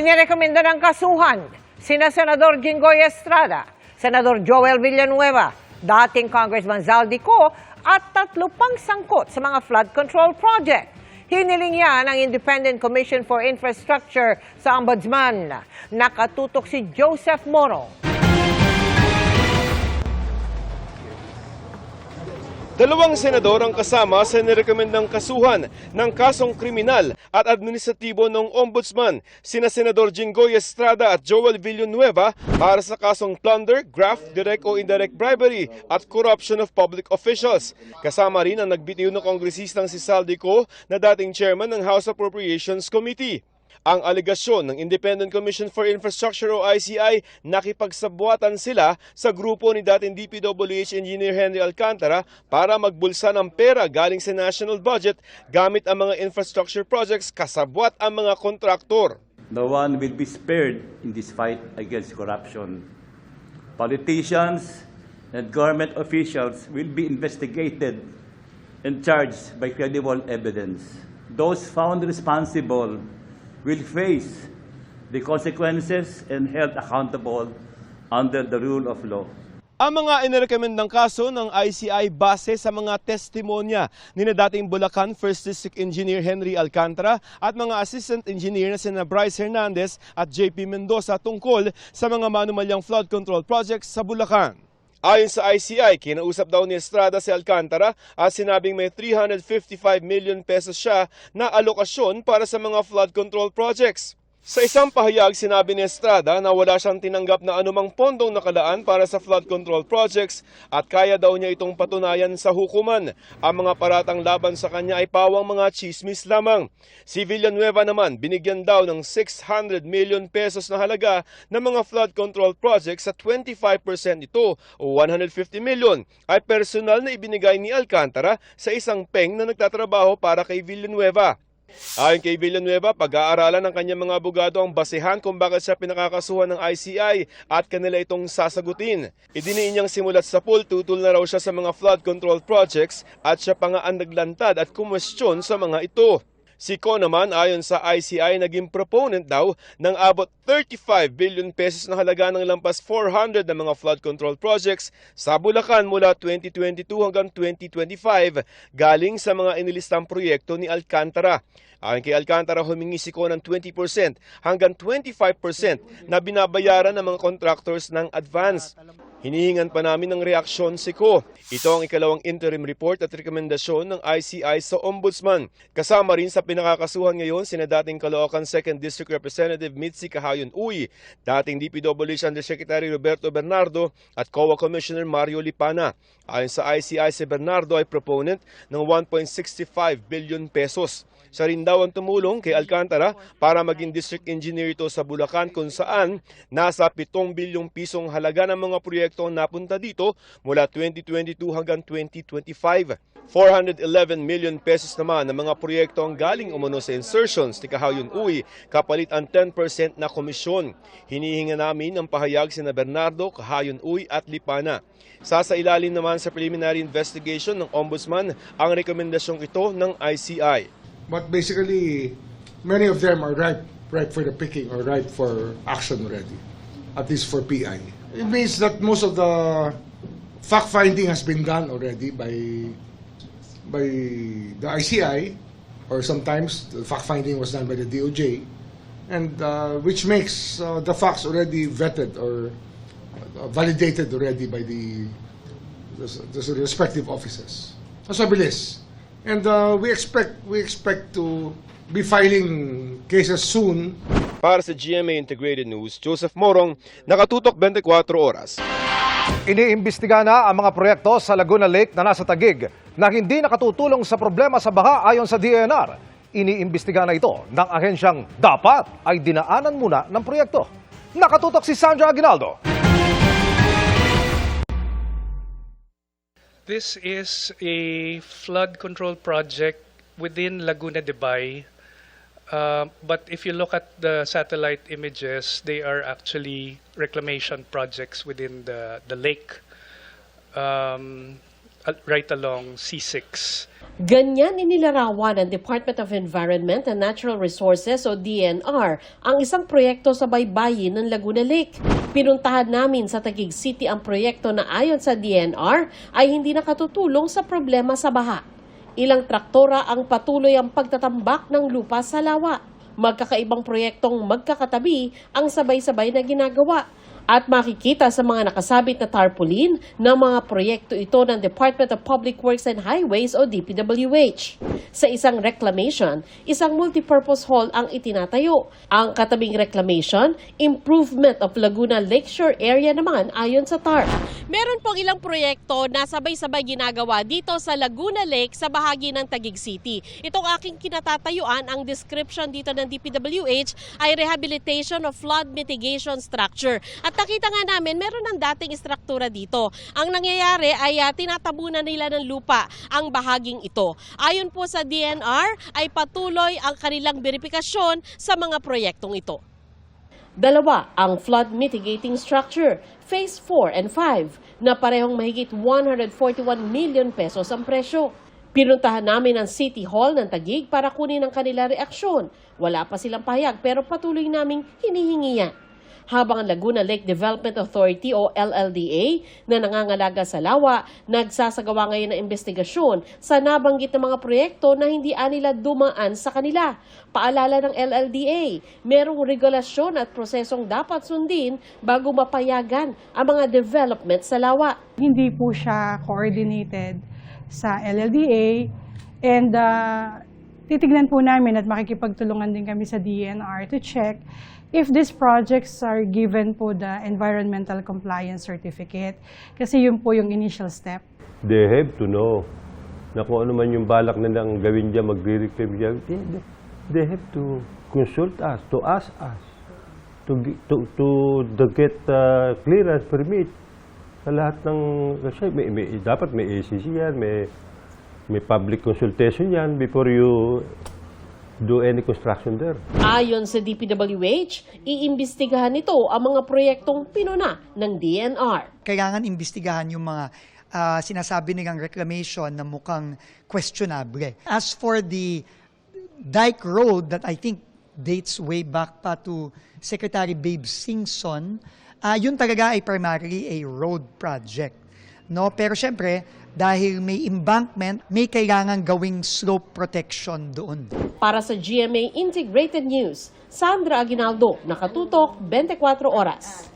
Inirekomenda ng kasuhan sina Senador Jinggoy Estrada, Senador Joel Villanueva, dating Congressman Zaldico at tatlo pang sangkot sa mga flood control project. Hiniling yan ng Independent Commission for Infrastructure sa Ombudsman. Nakatutok si Joseph Moro. Dalawang senador ang kasama sa nirekomendang kasuhan ng kasong kriminal at administratibo ng ombudsman, sina Senador Jinggoy Estrada at Joel Villanueva para sa kasong plunder, graft, direct o indirect bribery at corruption of public officials. Kasama rin ang nagbitiw na kongresistang si Saldico na dating chairman ng House Appropriations Committee. Ang alegasyon ng Independent Commission for Infrastructure o ICI nakipagsabuatan sila sa grupo ni dating DPWH Engineer Henry Alcantara para magbulsa ng pera galing sa national budget gamit ang mga infrastructure projects kasabwat ang mga kontraktor. No one will be spared in this fight against corruption. Politicians and government officials will be investigated and charged by credible evidence. Those found responsible will face the consequences and held accountable under the rule of law. Ang mga inirekomendang kaso ng ICI base sa mga testimonya ni na dating Bulacan First District Engineer Henry Alcantara at mga assistant engineer na sina Bryce Hernandez at JP Mendoza tungkol sa mga manumalyang flood control projects sa Bulacan. Ayon sa ICI, kinausap daw ni Estrada si Alcantara at sinabing may 355 million pesos siya na alokasyon para sa mga flood control projects. Sa isang pahayag, sinabi ni Estrada na wala siyang tinanggap na anumang pondong nakalaan para sa flood control projects at kaya daw niya itong patunayan sa hukuman. Ang mga paratang laban sa kanya ay pawang mga chismis lamang. Si Villanueva naman, binigyan daw ng 600 million pesos na halaga ng mga flood control projects sa 25% ito o 150 million ay personal na ibinigay ni Alcantara sa isang peng na nagtatrabaho para kay Villanueva. Ayon kay Villanueva, pag-aaralan ng kanyang mga abogado ang basehan kung bakit siya pinakakasuhan ng ICI at kanila itong sasagutin. Idiniin niyang simulat sa pool, tutol na raw siya sa mga flood control projects at siya pa nga ang naglantad at kumwestiyon sa mga ito. Si Ko naman ayon sa ICI naging proponent daw ng abot 35 billion pesos na halaga ng lampas 400 na mga flood control projects sa Bulacan mula 2022 hanggang 2025 galing sa mga inilistang proyekto ni Alcantara. Ayon kay Alcantara, humingi si Ko ng 20% hanggang 25% na binabayaran ng mga contractors ng advance. Hinihingan pa namin ng reaksyon si Ko. Ito ang ikalawang interim report at rekomendasyon ng ICI sa Ombudsman. Kasama rin sa pinakakasuhan ngayon sina dating Caloocan 2nd District Representative Mitzi Kahayon Uy, dating DPWH Undersecretary Roberto Bernardo at COA Commissioner Mario Lipana. Ayon sa ICI, si Bernardo ay proponent ng 1.65 billion pesos. Siya rin daw ang tumulong kay Alcantara para maging district engineer ito sa Bulacan kung saan nasa 7 bilyong pisong halaga ng mga proyekto ang napunta dito mula 2022 hanggang 2025. 411 million pesos naman ng mga proyekto ang galing umano sa insertions ni Kahayon Uy kapalit ang 10% na komisyon. Hinihinga namin ang pahayag sina Bernardo, Kahayon Uy at Lipana. Sasa ilalim naman sa preliminary investigation ng Ombudsman ang rekomendasyong ito ng ICI. But basically, many of them are ripe, ripe for the picking or ripe for action already, at least for PI. It means that most of the fact finding has been done already by by the ICI, or sometimes the fact finding was done by the DOJ, and uh, which makes uh, the facts already vetted or uh, validated already by the the, the respective offices. Bilis. And uh, we expect we expect to be filing cases soon Para sa GMA Integrated News, Joseph Morong, nakatutok 24 oras. Iniimbestiga na ang mga proyekto sa Laguna Lake na nasa Tagig na hindi nakatutulong sa problema sa baha ayon sa DNR. Iniimbestiga na ito ng ahensyang dapat ay dinaanan muna ng proyekto. Nakatutok si Sandra Aguinaldo. This is a flood control project within Laguna de Bay. Uh, but if you look at the satellite images, they are actually reclamation projects within the, the lake, um, uh, right along C6. Ganyan inilarawan ng Department of Environment and Natural Resources o DNR ang isang proyekto sa baybayin ng Laguna Lake. Pinuntahan namin sa Taguig City ang proyekto na ayon sa DNR ay hindi nakatutulong sa problema sa baha. Ilang traktora ang patuloy ang pagtatambak ng lupa sa lawa. Magkakaibang proyektong magkakatabi ang sabay-sabay na ginagawa at makikita sa mga nakasabit na tarpaulin ng mga proyekto ito ng Department of Public Works and Highways o DPWH. Sa isang reclamation, isang multipurpose hall ang itinatayo. Ang katabing reclamation, improvement of Laguna Lakeshore area naman ayon sa TARP. Meron pong ilang proyekto na sabay-sabay ginagawa dito sa Laguna Lake sa bahagi ng Taguig City. Itong aking kinatatayuan, ang description dito ng DPWH ay rehabilitation of flood mitigation structure. At nakita nga namin, meron ng dating istruktura dito. Ang nangyayari ay ah, tinatabunan nila ng lupa ang bahaging ito. Ayon po sa DNR, ay patuloy ang kanilang verifikasyon sa mga proyektong ito. Dalawa ang flood mitigating structure, Phase 4 and 5, na parehong mahigit 141 million pesos ang presyo. Pinuntahan namin ang City Hall ng Tagig para kunin ang kanila reaksyon. Wala pa silang pahayag pero patuloy naming hinihingi yan. Habang ang Laguna Lake Development Authority o LLDA na nangangalaga sa lawa, nagsasagawa ngayon ng investigasyon sa nabanggit na mga proyekto na hindi anila dumaan sa kanila. Paalala ng LLDA, merong regulasyon at prosesong dapat sundin bago mapayagan ang mga development sa lawa. hindi po siya coordinated sa LLDA and uh, titignan po namin at makikipagtulungan din kami sa DNR to check if these projects are given po the environmental compliance certificate kasi yun po yung initial step. they have to know na kung ano man yung balak nilang gawin dyan, magre-reclaim dyan, they, have to consult us, to ask us, to, to, to, to get uh, clearance permit sa lahat ng, kasi may, may, dapat may ACC yan, may, may public consultation yan before you do any construction there. Ayon sa DPWH, iimbestigahan nito ang mga proyektong pinuna ng DNR. kailangan imbestigahan yung mga ah, sinasabi nilang reclamation na mukhang questionable. As for the Dyke Road that I think dates way back pa to Secretary Babe Singson, ah, yun talaga ay primarily a road project. No, pero syempre, dahil may embankment, may kailangan gawing slope protection doon. Para sa GMA Integrated News, Sandra Aguinaldo, nakatutok 24 oras.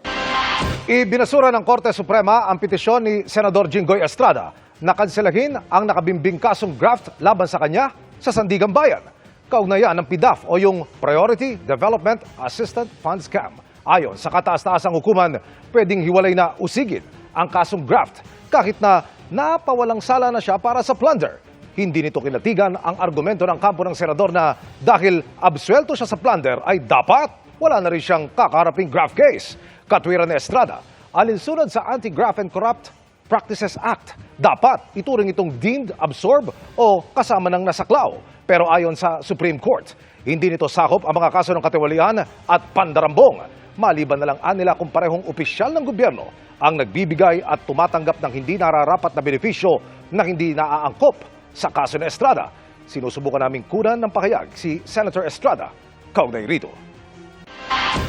Ibinasura ng Korte Suprema ang petisyon ni Senador Jinggoy Estrada na kanselahin ang nakabimbing kasong graft laban sa kanya sa Sandigan Bayan. Kaugnayan ng PDAF o yung Priority Development Assistant Fund Scam. Ayon sa kataas-taasang hukuman, pwedeng hiwalay na usigin ang kasong graft kahit na napawalang sala na siya para sa plunder. Hindi nito kinatigan ang argumento ng kampo ng senador na dahil absuelto siya sa plunder ay dapat wala na rin siyang kakaharaping graft case. Katwiran ni Estrada, alinsunod sa Anti-Graft and Corrupt Practices Act, dapat ituring itong deemed absorb o kasama ng nasaklaw. Pero ayon sa Supreme Court, hindi nito sakop ang mga kaso ng katiwalian at pandarambong. Maliban na lang anila kung parehong opisyal ng gobyerno ang nagbibigay at tumatanggap ng hindi nararapat na benepisyo na hindi naaangkop sa kaso ni Estrada. Sinusubukan naming kunan ng pakayag si Senator Estrada. Kaugnay rito.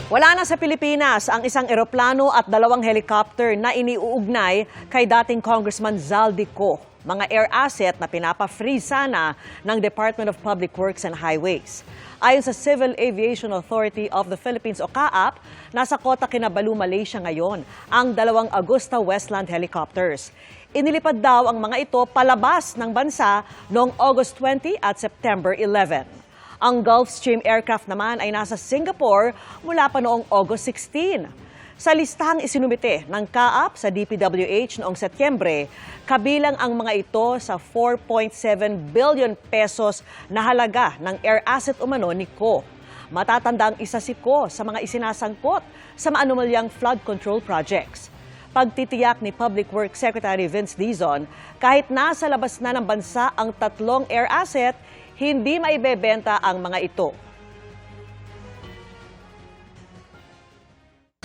Wala na sa Pilipinas ang isang eroplano at dalawang helicopter na iniuugnay kay dating Congressman Zaldico. Mga air asset na pinapa-freeze sana ng Department of Public Works and Highways. Ayon sa Civil Aviation Authority of the Philippines o CAAP, nasa Kota Kinabalu, Malaysia ngayon ang dalawang Augusta Westland helicopters. Inilipad daw ang mga ito palabas ng bansa noong August 20 at September 11. Ang Gulfstream aircraft naman ay nasa Singapore mula pa noong August 16. Sa listahang isinumite ng CAAP sa DPWH noong Setyembre, kabilang ang mga ito sa 4.7 billion pesos na halaga ng air asset umano ni Ko. Matatanda ang isa si Ko sa mga isinasangkot sa maanumalyang flood control projects. Pagtitiyak ni Public Works Secretary Vince Dizon, kahit nasa labas na ng bansa ang tatlong air asset, hindi maibebenta ang mga ito.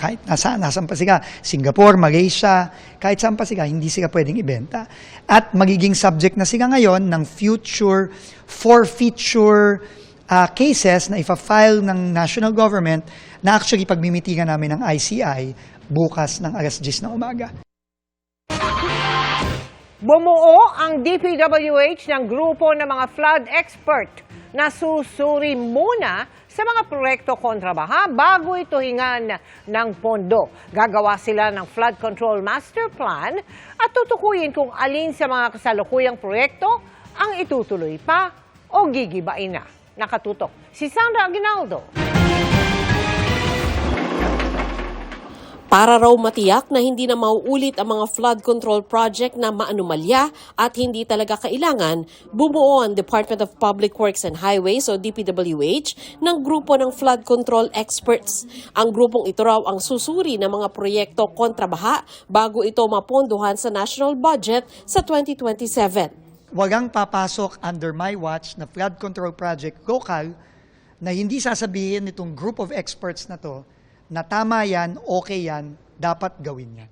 Kahit nasa, nasaan pa sila, Singapore, Malaysia, kahit saan pa sila, hindi sila pwedeng ibenta. At magiging subject na sila ngayon ng future forfeiture uh, cases na ifa-file ng national government na actually pagmimitigan namin ng ICI bukas ng alas 10 ng umaga. Bumuo ang DPWH ng grupo ng mga flood expert na susuri muna sa mga proyekto kontra baha bago ito hingan ng pondo. Gagawa sila ng flood control master plan at tutukuyin kung alin sa mga kasalukuyang proyekto ang itutuloy pa o gigibain na. Nakatutok si Sandra Aguinaldo. Para raw matiyak na hindi na mauulit ang mga flood control project na maanumalya at hindi talaga kailangan, bumuo ang Department of Public Works and Highways o DPWH ng grupo ng flood control experts. Ang grupong ito raw ang susuri ng mga proyekto kontra baha bago ito mapondohan sa national budget sa 2027. Walang papasok under my watch na flood control project local na hindi sasabihin nitong group of experts na to na tama yan, okay yan, dapat gawin yan.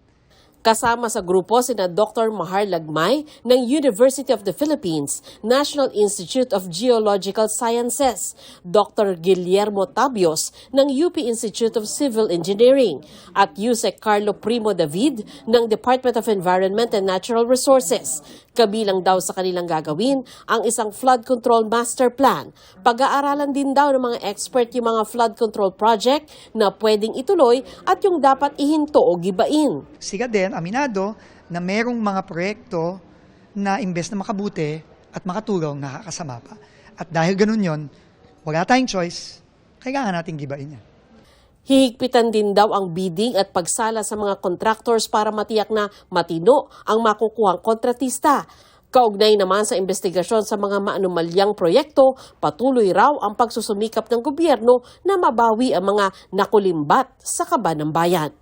Kasama sa grupo sina Dr. Mahar Lagmay ng University of the Philippines, National Institute of Geological Sciences, Dr. Guillermo Tabios ng UP Institute of Civil Engineering, at Yusek Carlo Primo David ng Department of Environment and Natural Resources. Kabilang daw sa kanilang gagawin ang isang flood control master plan. Pag-aaralan din daw ng mga expert yung mga flood control project na pwedeng ituloy at yung dapat ihinto o gibain. Sila din, aminado, na merong mga proyekto na imbes na makabuti at makatulong, nakakasama pa. At dahil ganun yon, wala tayong choice, kailangan nating gibain yan. Hihigpitan din daw ang bidding at pagsala sa mga contractors para matiyak na matino ang makukuhang kontratista. Kaugnay naman sa investigasyon sa mga maanumalyang proyekto, patuloy raw ang pagsusumikap ng gobyerno na mabawi ang mga nakulimbat sa kaba ng bayan.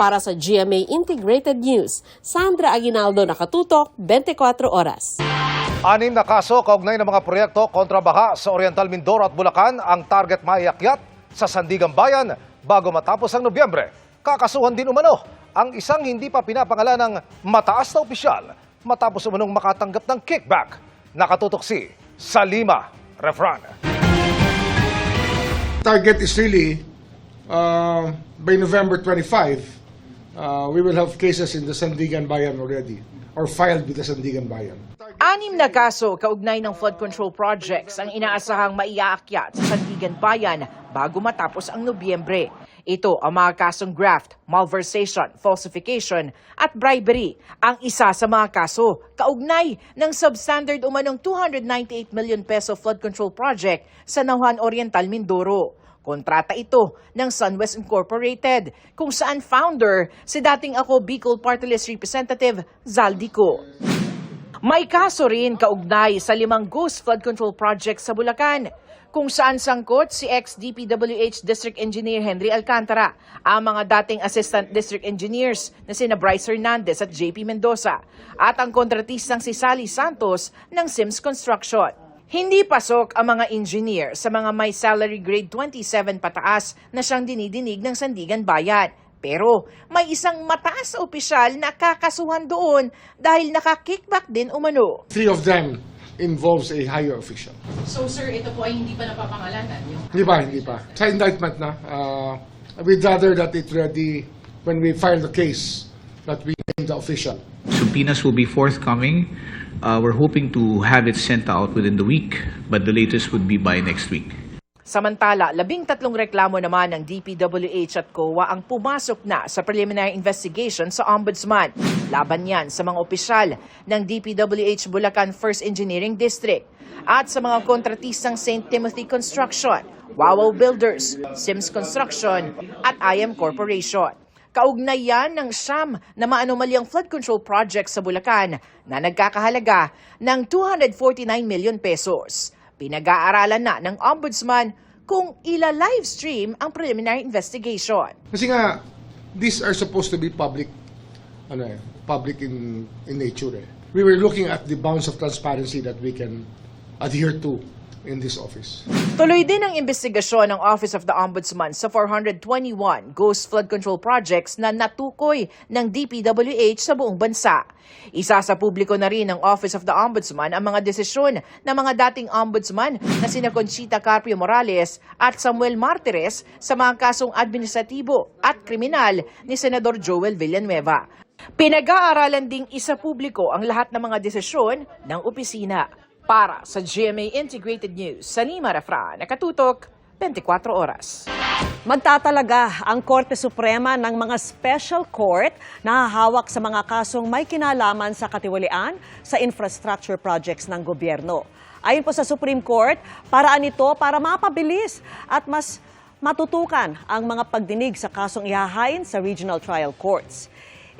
Para sa GMA Integrated News, Sandra Aguinaldo nakatutok, 24 oras. Anim na kaso kaugnay ng mga proyekto kontra baha sa Oriental Mindoro at Bulacan ang target maiakyat sa Sandigan Bayan bago matapos ang Nobyembre. Kakasuhan din umano ang isang hindi pa pinapangalan ng mataas na opisyal matapos umanong makatanggap ng kickback. Nakatutok si Salima Refran. Target is really uh, by November 25, uh, we will have cases in the Sandigan Bayan already or filed with the Sandigan Bayan. Anim na kaso kaugnay ng flood control projects ang inaasahang maiaakyat sa Sandigan Bayan bago matapos ang Nobyembre. Ito ang mga kasong graft, malversation, falsification at bribery. Ang isa sa mga kaso, kaugnay ng substandard umanong 298 million peso flood control project sa Nauhan Oriental, Mindoro. Kontrata ito ng SunWest Incorporated kung saan founder si dating ako Bicol Party List Representative Zaldico. May kaso rin kaugnay sa limang ghost flood control projects sa Bulacan kung saan sangkot si ex-DPWH District Engineer Henry Alcantara, ang mga dating Assistant District Engineers na sina Bryce Hernandez at JP Mendoza, at ang kontratistang si Sally Santos ng Sims Construction. Hindi pasok ang mga engineer sa mga may salary grade 27 pataas na siyang dinidinig ng Sandigan Bayan. Pero may isang mataas na opisyal na kakasuhan doon dahil nakakickback din umano. Three of them involves a higher official. So sir, ito po ay hindi pa napapangalanan yung Hindi pa, hindi pa. Sa indictment na, uh, we'd rather that it ready when we file the case that we name the official. Subpoenas will be forthcoming. Uh, we're hoping to have it sent out within the week, but the latest would be by next week. Samantala, labing tatlong reklamo naman ng DPWH at COA ang pumasok na sa preliminary investigation sa Ombudsman. Laban yan sa mga opisyal ng DPWH Bulacan First Engineering District at sa mga kontratistang St. Timothy Construction, Wawaw Builders, Sims Construction at IM Corporation. Kaugnay yan ng siyam na maanumalyang flood control project sa Bulacan na nagkakahalaga ng 249 million pesos. Pinag-aaralan na ng Ombudsman kung ila-livestream ang preliminary investigation. Kasi nga, these are supposed to be public, ano eh, public in, in nature eh. We were looking at the bounds of transparency that we can adhere to in this office. Tuloy din ang investigasyon ng Office of the Ombudsman sa 421 ghost flood control projects na natukoy ng DPWH sa buong bansa. Isa sa publiko na rin ng Office of the Ombudsman ang mga desisyon ng mga dating ombudsman na sina Conchita Carpio Morales at Samuel Martires sa mga kasong administratibo at kriminal ni Senador Joel Villanueva. Pinag-aaralan ding isa publiko ang lahat ng mga desisyon ng opisina. Para sa GMA Integrated News, Sanima Refra, nakatutok 24 oras. Magtatalaga ang Korte Suprema ng mga special court na hahawak sa mga kasong may kinalaman sa katiwalian sa infrastructure projects ng gobyerno. Ayon po sa Supreme Court, paraan ito para mapabilis at mas matutukan ang mga pagdinig sa kasong ihahain sa regional trial courts.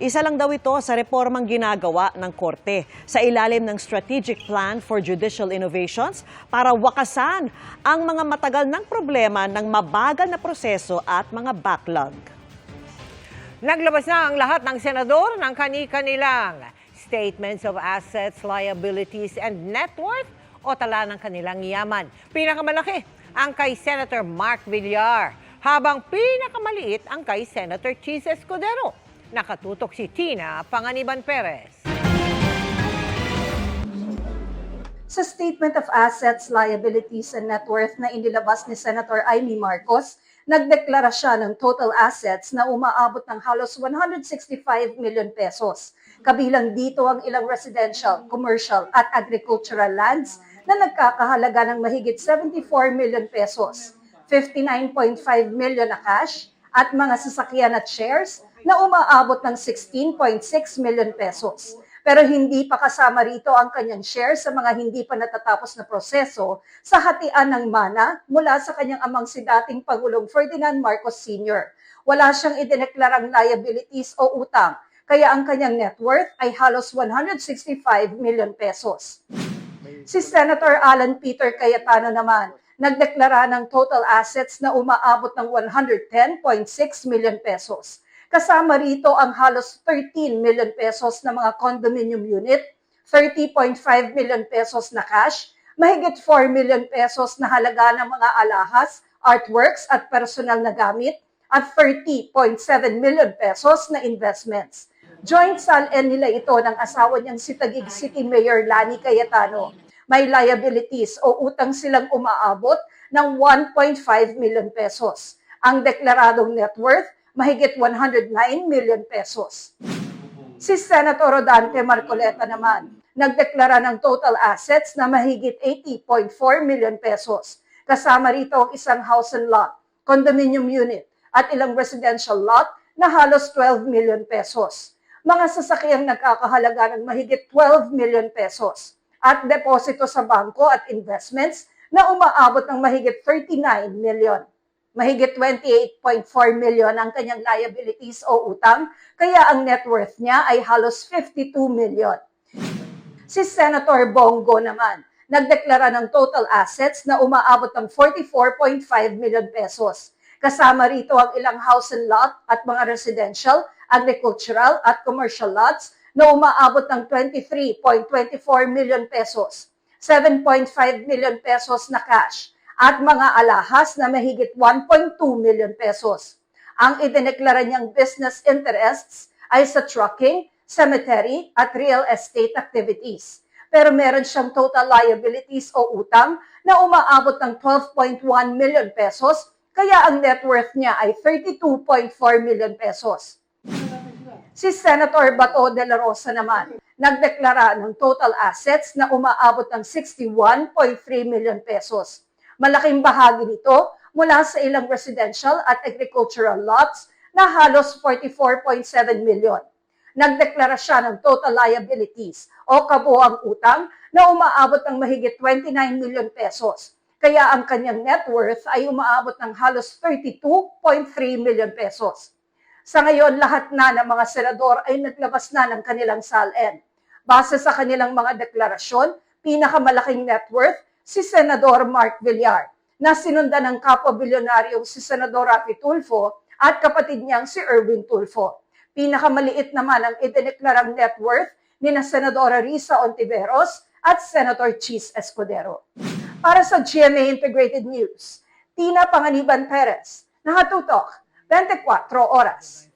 Isa lang daw ito sa reformang ginagawa ng Korte sa ilalim ng Strategic Plan for Judicial Innovations para wakasan ang mga matagal ng problema ng mabagal na proseso at mga backlog. Naglabas na ang lahat ng senador ng kani-kanilang statements of assets, liabilities, and net worth o tala ng kanilang yaman. Pinakamalaki ang kay Senator Mark Villar, habang pinakamaliit ang kay Senator Cheese Escudero. Nakatutok si Tina Panganiban Perez. Sa Statement of Assets, Liabilities and Net Worth na inilabas ni Senator Amy Marcos, nagdeklara siya ng total assets na umaabot ng halos 165 million pesos. Kabilang dito ang ilang residential, commercial at agricultural lands na nagkakahalaga ng mahigit 74 million pesos, 59.5 million na cash, at mga sasakyan at shares na umaabot ng 16.6 million pesos. Pero hindi pa kasama rito ang kanyang share sa mga hindi pa natatapos na proseso sa hatian ng mana mula sa kanyang amang si dating Pangulong Ferdinand Marcos Sr. Wala siyang idineklarang liabilities o utang, kaya ang kanyang net worth ay halos 165 million pesos. Si Senator Alan Peter Cayetano naman, nagdeklara ng total assets na umaabot ng 110.6 million pesos. Kasama rito ang halos 13 million pesos na mga condominium unit, 30.5 million pesos na cash, mahigit 4 million pesos na halaga ng mga alahas, artworks at personal na gamit, at 30.7 million pesos na investments. Joint sal-en nila ito ng asawa niyang si Taguig City Mayor Lani Cayetano. May liabilities o utang silang umaabot ng 1.5 million pesos. Ang deklaradong net worth mahigit 109 million pesos. Si Senator Rodante Marcoleta naman, nagdeklara ng total assets na mahigit 80.4 million pesos. Kasama rito ang isang house and lot, condominium unit, at ilang residential lot na halos 12 million pesos. Mga sasakyang nagkakahalaga ng mahigit 12 million pesos at deposito sa bangko at investments na umaabot ng mahigit 39 million mahigit 28.4 million ang kanyang liabilities o utang, kaya ang net worth niya ay halos 52 million. Si Senator Bongo naman, nagdeklara ng total assets na umaabot ng 44.5 million pesos. Kasama rito ang ilang house and lot at mga residential, agricultural at commercial lots na umaabot ng 23.24 million pesos, 7.5 million pesos na cash, at mga alahas na mahigit 1.2 million pesos. Ang idineklara niyang business interests ay sa trucking, cemetery at real estate activities. Pero meron siyang total liabilities o utang na umaabot ng 12.1 million pesos, kaya ang net worth niya ay 32.4 million pesos. Si Senator Bato de la Rosa naman, nagdeklara ng total assets na umaabot ng 61.3 million pesos. Malaking bahagi nito mula sa ilang residential at agricultural lots na halos 44.7 million. Nagdeklara siya ng total liabilities o kabuang utang na umaabot ng mahigit 29 million pesos. Kaya ang kanyang net worth ay umaabot ng halos 32.3 million pesos. Sa ngayon, lahat na ng mga senador ay naglabas na ng kanilang SALN. Base sa kanilang mga deklarasyon, pinakamalaking net worth si Senador Mark Villar na sinundan ng kapwa bilyonaryong si Senador Rafi Tulfo at kapatid niyang si Erwin Tulfo. Pinakamaliit naman ang idineklarang net worth ni na Senadora Risa Ontiveros at Senator Cheese Escudero. Para sa GMA Integrated News, Tina Panganiban Perez, nakatutok 24 oras.